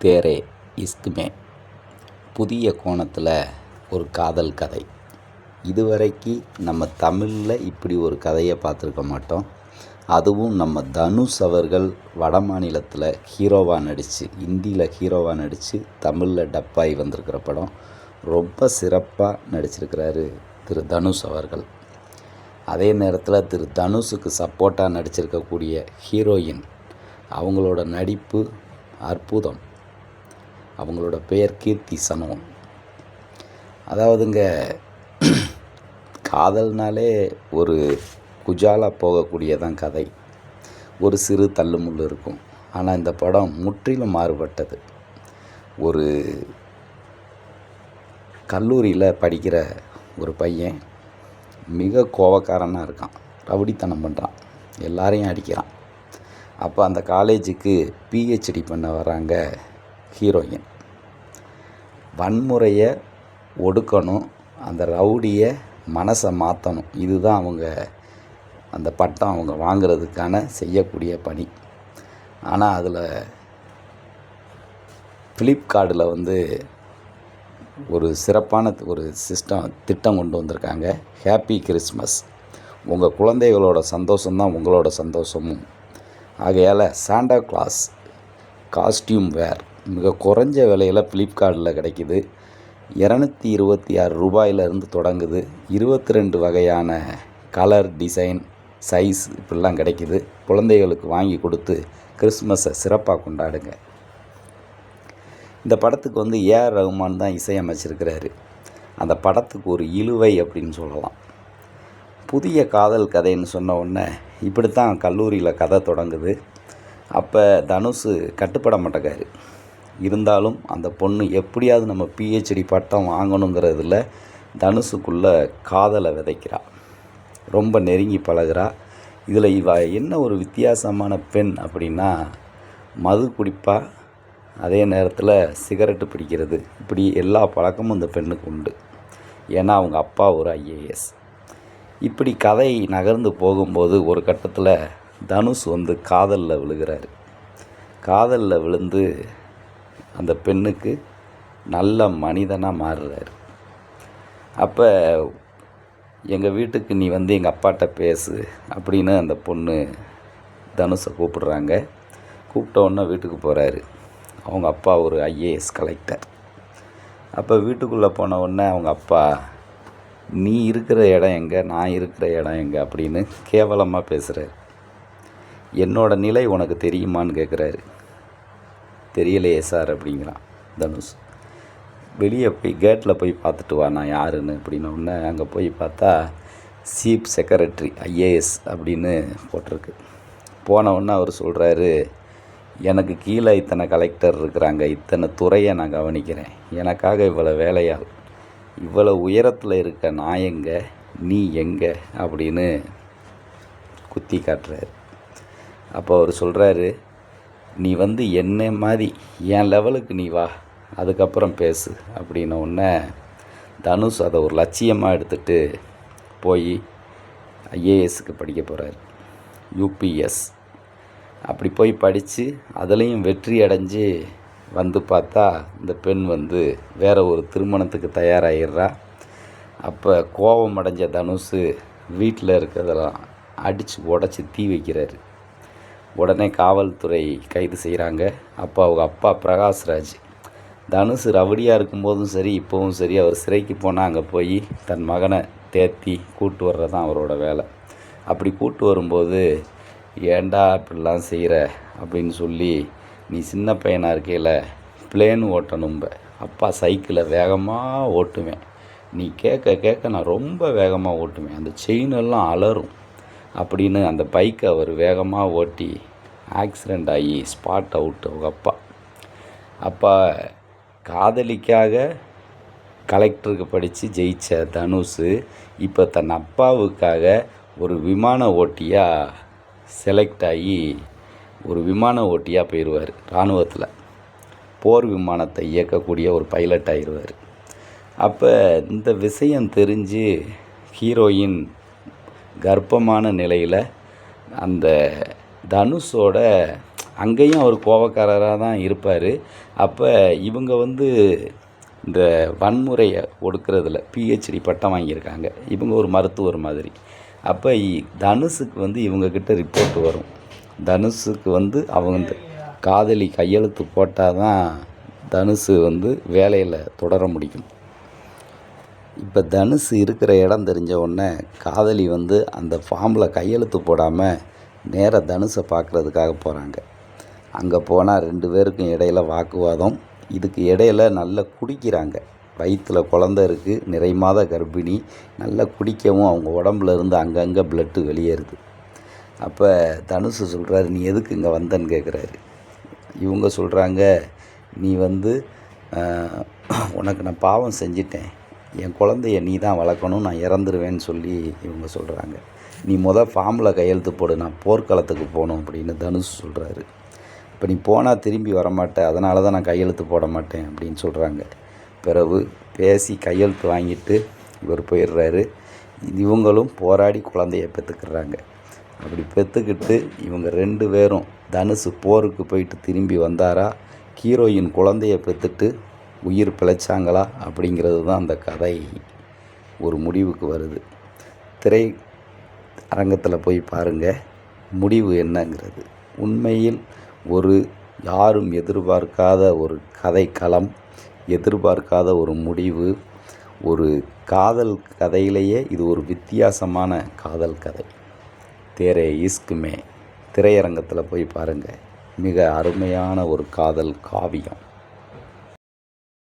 தேரே இஸ்க்மே புதிய கோணத்தில் ஒரு காதல் கதை. இதுவரைக்கு நம்ம தமிழில் இப்படி ஒரு கதையை பார்த்துருக்க மாட்டோம். அதுவும் நம்ம தனுஷ் அவர்கள் வட மாநிலத்தில் ஹீரோவாக நடித்து இந்தியில் ஹீரோவாக நடித்து தமிழில் டப்பாகி வந்திருக்கிற படம். ரொம்ப சிறப்பாக நடிச்சிருக்கிறாரு திரு தனுஷ் அவர்கள். அதே நேரத்தில் திரு தனுஷுக்கு சப்போர்ட்டாக நடிச்சிருக்கக்கூடிய ஹீரோயின் அவங்களோட நடிப்பு அற்புதம். அவங்களோட பெயர் கீர்த்தி சனோன். அதாவதுங்க காதல்னாலே ஒரு குஜாலா போகக்கூடியதான் கதை. ஒரு சிறு தள்ளுமுள்ளு இருக்கும். ஆனால் இந்த படம் முற்றிலும் மாறுபட்டது. ஒரு கல்லூரியில் படிக்கிற ஒரு பையன் மிக கோவக்காரனாக இருக்கான். ரவுடித்தனம் பண்ணுறான் எல்லாரையும் அடிக்கிறான். அப்போ அந்த காலேஜுக்கு பிஹெச்டி பண்ண வராங்க ஹீரோயின். வன்முறையை ஒடுக்கணும் அந்த ரவுடியை மனசை மாற்றணும் இதுதான் அவங்க அந்த பட்டம் அவங்க வாங்கிறதுக்கான செய்யக்கூடிய பணி. ஆனால் அதில் ஃப்ளிப்கார்ட்டில் வந்து ஒரு சிறப்பான ஒரு சிஸ்டம் திட்டம் கொண்டு வந்திருக்காங்க. ஹாப்பி கிறிஸ்மஸ் உங்கள் குழந்தைகளோட சந்தோஷம்தான் உங்களோட சந்தோஷமும். ஆகையால் சாண்டா கிளாஸ் காஸ்டியூம் வேர் மிக குறைஞ்ச விலையில் ஃப்ளிப்கார்ட்டில் கிடைக்கிது. இரநூத்தி இருபத்தி ஆறு ரூபாயிலிருந்து தொடங்குது. இருபத்தி ரெண்டு வகையான கலர் டிசைன் சைஸ் இப்படிலாம் கிடைக்கிது. குழந்தைகளுக்கு வாங்கி கொடுத்து கிறிஸ்மஸை சிறப்பாக கொண்டாடுங்க. இந்த படத்துக்கு வந்து ஏஆர் ரகுமான் தான் இசையமைச்சிருக்கிறாரு. அந்த படத்துக்கு ஒரு இழுவை அப்படின்னு சொல்லலாம். புதிய காதல் கதைன்னு சொன்ன உடனே இப்படித்தான் கல்லூரியில் கதை தொடங்குது. அப்போ தனுஷ் கட்டுப்பட மாட்டேக்காரு இருந்தாலும் அந்த பொண்ணு எப்படியாவது நம்ம பிஹெச்டி பட்டம் வாங்கணுங்கிறதுல தனுஷுக்குள்ளே காதலை விதைக்கிறா. ரொம்ப நெருங்கி பழகிறா. இதில் இவ என்ன ஒரு வித்தியாசமான பெண் அப்படின்னா மது குடிப்பா அதே நேரத்தில் சிகரெட்டு பிடிக்கிறது. இப்படி எல்லா பழக்கமும் இந்த பெண்ணுக்கு உண்டு. ஏன்னா அவங்க அப்பா ஒரு ஐஏஎஸ் இப்படி கதை நகர்ந்து போகும்போது ஒரு கட்டத்தில் தனுஷ் வந்து காதலில் விழுகிறாரு. காதலில் விழுந்து அந்த பெண்ணுக்கு நல்ல மனிதனாக மாறுறாரு. அப்போ எங்கள் வீட்டுக்கு நீ வந்து எங்கள் அப்பாட்ட பேசு அப்படின்னு அந்த பொண்ணு தனுஷை கூப்பிடுறாங்க. கூப்பிட்ட உடனே வீட்டுக்கு போகிறாரு அவங்க அப்பா ஒரு ஐஏஎஸ் கலெக்டர். அப்போ வீட்டுக்குள்ளே போன உடனே அவங்க அப்பா நீ இருக்கிற இடம் எங்கே? நான் இருக்கிற இடம் எங்கே? அப்படின்னு கேவலமாக பேசுகிறாரு என்னோடய நிலை உனக்கு தெரியுமான்னு கேட்குறாரு தெரியலையே சார் அப்படிங்கிறான் தனுஷ். வெளியே போய் கேட்டில் போய் பார்த்துட்டு வா நான் யாருன்னு அப்படின்ன அங்கே போய் பார்த்தா சீப் செக்ரட்டரி ஐஏஎஸ் அப்படின்னு போட்டிருக்கு. போனவுடனே அவர் சொல்கிறாரு எனக்கு கீழே இத்தனை கலெக்டர் இருக்கிறாங்க இத்தனை துறையை நான் கவனிக்கிறேன். எனக்காக இவ்வளோ வேலையாகும் இவ்வளோ உயரத்தில் இருக்க நான் எங்கே நீ எங்கே? அப்படின்னு குத்தி காட்டுறாரு. அப்போ அவர் சொல்கிறாரு நீ வந்து என்ன மாதிரி என் லெவலுக்கு நீ வா அதுக்கப்புறம் பேசு அப்படின்ன உடனே தனுஷ் அதை ஒரு லட்சியமாக எடுத்துகிட்டு போய் ஐஏஎஸ்க்கு படிக்க போகிறார் யூபிஎஸ் அப்படி போய் படித்து அதுலேயும் வெற்றி அடைஞ்சு வந்து பார்த்தா இந்த பெண் வந்து வேறு ஒரு திருமணத்துக்கு தயாராகிடுறா அப்போ கோபம் அடைஞ்ச தனுஷ் வீட்டில் இருக்கிறதெல்லாம் அடித்து உடச்சி தீ வைக்கிறாரு. உடனே காவல்துறை கைது செய்கிறாங்க. அப்போ அவங்க அப்பா பிரகாஷ்ராஜ் தனுஷ் ரவுடியாக இருக்கும்போதும் சரி இப்போவும் சரி அவர் சிறைக்கு போனால் அங்கே போய் தன் மகனை தேத்தி கூட்டு வர்றது தான் அவரோட வேலை. அப்படி கூட்டு வரும்போது ஏண்டா இப்படிலாம் செய்கிற அப்படின்னு சொல்லி நீ சின்ன பையனாக இருக்கையில் பிளேன் ஓட்டணும்ப. அப்பா சைக்கிளை வேகமாக ஓட்டுவேன். நீ கேட்க கேட்க நான் ரொம்ப வேகமாக ஓட்டுவேன். அந்த செயினெல்லாம் அலரும் அப்படின்னு அந்த பைக்கை அவர் வேகமாக ஓட்டி ஆக்சிடெண்ட் ஆகி ஸ்பாட் அவுட் அவங்க அப்பா. அப்பா காதலிக்காக கலெக்டருக்கு படித்து ஜெயித்த தனுஷ் இப்போ தன் அப்பாவுக்காக ஒரு விமான ஓட்டியாக செலக்ட் ஆகி ஒரு விமான ஓட்டியாக போயிடுவார் இராணுவத்தில் போர் விமானத்தை இயக்கக்கூடிய ஒரு பைலட் ஆயிடுவார் அப்போ இந்த விஷயம் தெரிஞ்சு ஹீரோயின் கர்ப்பமான நிலையில் அந்த தனுஷோட அங்கேயும் அவர் கோபக்காரராக தான் இருப்பார். அப்போ இவங்க வந்து இந்த வன்முறையை ஒடுக்கிறதுல பிஹெச்டி பட்டம் வாங்கியிருக்காங்க. இவங்க ஒரு மருத்துவர் மாதிரி. அப்போ இ- தனுஷுக்கு வந்து இவங்கக்கிட்ட ரிப்போர்ட் வரும். தனுஷுக்கு வந்து அவங்க இந்த காதலி கையெழுத்து போட்டால் தான் தனுஷு வந்து வேலையில் தொடர முடியும். இப்போ தனுஷ் இருக்கிற இடம் தெரிஞ்ச உடனே காதலி வந்து அந்த ஃபார்மில் கையெழுத்து போடாமல் நேராக தனுஷை பார்க்குறதுக்காக போகிறாங்க அங்கே போனால் ரெண்டு பேருக்கும் இடையில வாக்குவாதம். இதுக்கு இடையில நல்லா குடிக்கிறாங்க. வயிற்றில் குழந்த இருக்குது நிறை மாத கர்ப்பிணி நல்லா குடிக்கவும் அவங்க உடம்புல இருந்து அங்கங்கே பிளட்டு வெளியேறுது. அப்போ தனுஷு சொல்கிறாரு நீ எதுக்கு இங்கே வந்தேன்னு கேட்குறாரு இவங்க சொல்கிறாங்க நீ வந்து உனக்கு நான் பாவம் செஞ்சிட்டேன். என் குழந்தைய நீ தான் வளர்க்கணும் நான் இறந்துருவேன்னு சொல்லி இவங்க சொல்கிறாங்க நீ முத ஃபார்மில் கையெழுத்து போடு நான் போர்க்களத்துக்கு போகணும் அப்படின்னு தனுஷ் சொல்கிறாரு இப்போ நீ போனால் திரும்பி வரமாட்ட அதனால தான் நான் கையெழுத்து போட மாட்டேன் அப்படின்னு சொல்கிறாங்க பிறகு பேசி கையெழுத்து வாங்கிட்டு இவர் போயிடுறாரு. இவங்களும் போராடி குழந்தைய பெற்றுக்கிறாங்க அப்படி பெற்றுக்கிட்டு இவங்க ரெண்டு பேரும் தனுசு போருக்கு போயிட்டு திரும்பி வந்தாரா? ஹீரோயின் குழந்தைய பெற்றுட்டு உயிர் பிழைச்சாங்களா அப்படிங்கிறது தான் அந்த கதை. ஒரு முடிவுக்கு வருது. திரை அரங்கத்தில் போய் பாருங்கள் முடிவு என்னங்கிறது. உண்மையில் ஒரு யாரும் எதிர்பார்க்காத ஒரு கதைக்களம் எதிர்பார்க்காத ஒரு முடிவு ஒரு காதல் கதையிலேயே இது ஒரு வித்தியாசமான காதல் கதை. தேரே இஸ்குமே திரையரங்கத்தில் போய் பாருங்கள் மிக அருமையான ஒரு காதல் காவியம்.